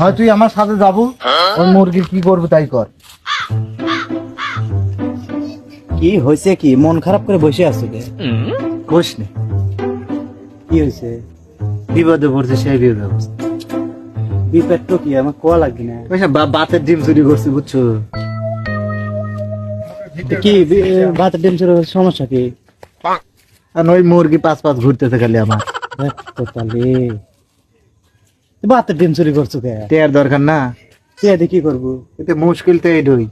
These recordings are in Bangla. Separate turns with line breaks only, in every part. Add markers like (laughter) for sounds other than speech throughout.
হয় তুই আমার সাথে যাব ওই মুরগির কি করব তাই কর।
কি হয়েছে কি? মন খারাপ করে বসে আছো কে?
কোষ নে।
কি হয়েছে?
বিপদে পড়ছে সেই বিপদে
তো কি? আমার কোয়া লাগবে না।
বাতের ডিম চুরি করছি বুঝছ?
কি বি- ভাতের ডিম চুরি সমস্যা কি?
আর ওই মুরগি পাঁচ পাঁচ ঘুরতেছে খালি আমার। (laughs)
তো তাহলে ভাতের ডিম চুরি করছ কে?
টেয়ার দরকার না।
তুই কি করব?
এতে মুশকিল তো এই ঢুই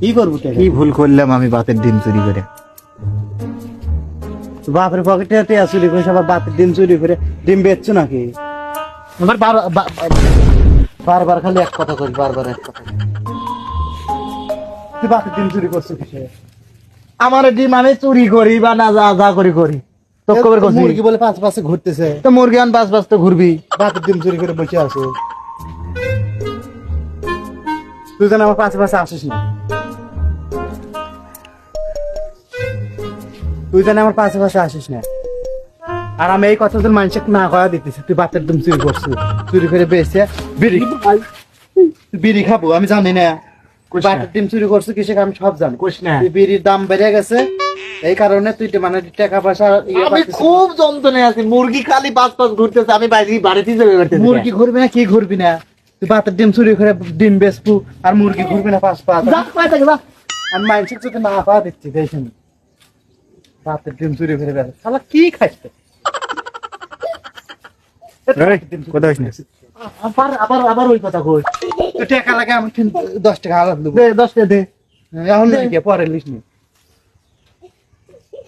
কি করব
কি ভুল করলাম আমি বাতের ডিম চুরি করে?
বাপের পকেটে টিয়া চুরি করে আবার বাপের ডিম চুরি করে ডিম বেচছো নাকি?
বা- বারবার খালি এক কথা করি বারবার এক কথা
তুই বাপের ডিম চুরি করছ কিসে?
আমার ডিম আমি চুরি করি বা না যা যা করি করি। তো কবে করছি
মুরগি বলে পাঁচ পাশে ঘুরতেছে।
তো মুরগি আন পাঁচ পাঁচ তো ঘুরবি।
বাপের ডিম চুরি করে বসে আছো। তুই যেন আমার পাশে পাশে আসিস না। তুই যেন আমার পাশে পাশে আসিস না। আর আমি এই কথা তোর মানুষকে না কয়া দিতেছি তুই বাতের ডিম চুরি করছিস। চুরি করে বেঁচে বিড়ি বিড়ি খাব আমি জানি না। বাটের ডিম চুরি করছিস কিসে আমি সব জানি।
না।
বিড়ির দাম বেড়ে গেছে। এই কারণে তুই মানে টাকা পয়সা ইয়ে
আমি খুব যন্ত্রণায় আছি। মুরগি খালি পাঁচ পাঁচ ঘুরতেছে আমি বাইরে বাড়িতে যাবে
মুরগি ঘুরবি না কি ঘুরবি না? তুই বাতের ডিম চুরি করে ডিম বেচবু আর মুরগি ঘুরবি না পাঁচ পাঁচ। আমি মানসিক যদি না পা দিচ্ছি দেখেন বাতের ডিম চুরি করে বেড়ে শালা কি খাইছে?
কথা
আবার আবার আবার ওই কথা কই। টাকা লাগে আমি দশ টাকা আলাদা দেবো।
দে দশ টাকা দে।
এখন পরে লিখ নি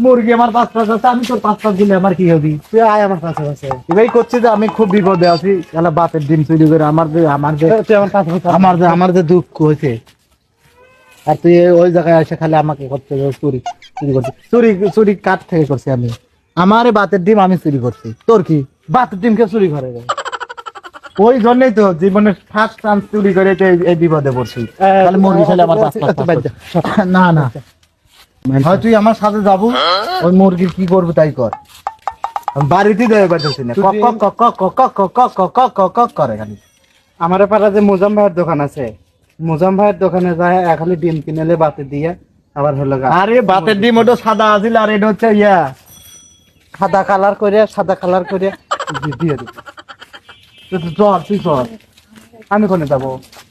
মুরগি আমার পাঁচ পাঁচ আছে আমি তোর পাঁচ পাঁচ দিলে আমার কি হবে?
তুই আয় আমার পাশে পাশে
এটাই করছি যে আমি খুব বিপদে আছি গেলা বাতের ডিম চুরি করে আমার যে আমার যে
আমার পাশে পাশে
আমার যে আমার যে দুঃখ হয়েছে। আর তুই ওই জায়গায় এসে খালি আমাকে করতে চুরি চুরি করছি চুরি চুরি কাঠ থেকে করছি আমি। আমার বাতের ডিম আমি চুরি করছি। তোর কি?
বাতের ডিম কে চুরি করে?
ওই জন্যই তো জীবনের ফার্স্ট চান্স চুরি করে এই- বিপদে পড়ছি। তাহলে মুরগি খেলে আমার পাঁচ পাঁচ পাঁচ পাঁচ। না না। হয় তুই আমার সাথে যাব ওই মুরগির কি করব তাই কর বাড়িতে দেবে পারতেছি না কক কক কক কক কক কক কক কক করে খালি
আমার পাড়া যে মোজাম ভাইয়ের দোকান আছে মোজাম ভাইয়ের দোকানে যায় এক ডিম কিনেলে বাতে দিয়ে আবার হলো।
আরে বাতের ডিম ওটা সাদা আছিল আর এটা হচ্ছে ইয়া
সাদা কালার করে সাদা কালার করে দি- দিয়ে দিবে
তুই চল তুই চল
আমি কোনে যাব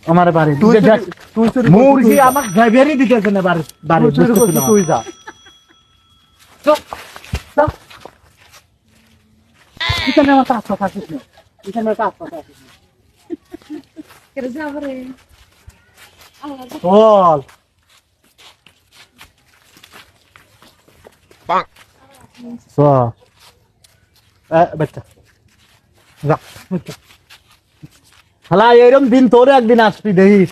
আমার বাড়ি।
তুই
তুই দেখ
তুই চুরি
মুরগি আমার ড্রাইভারই দিতেছে না বাড়ি বাড়ি
তুই যা। এখানে আমার কাজ কথা আসিস না এখানে আমার কাজ কথা আসিস না এ, বাচ্চা যা বাচ্চা
শালা এরম দিন তোর একদিন আসবি দেখিস।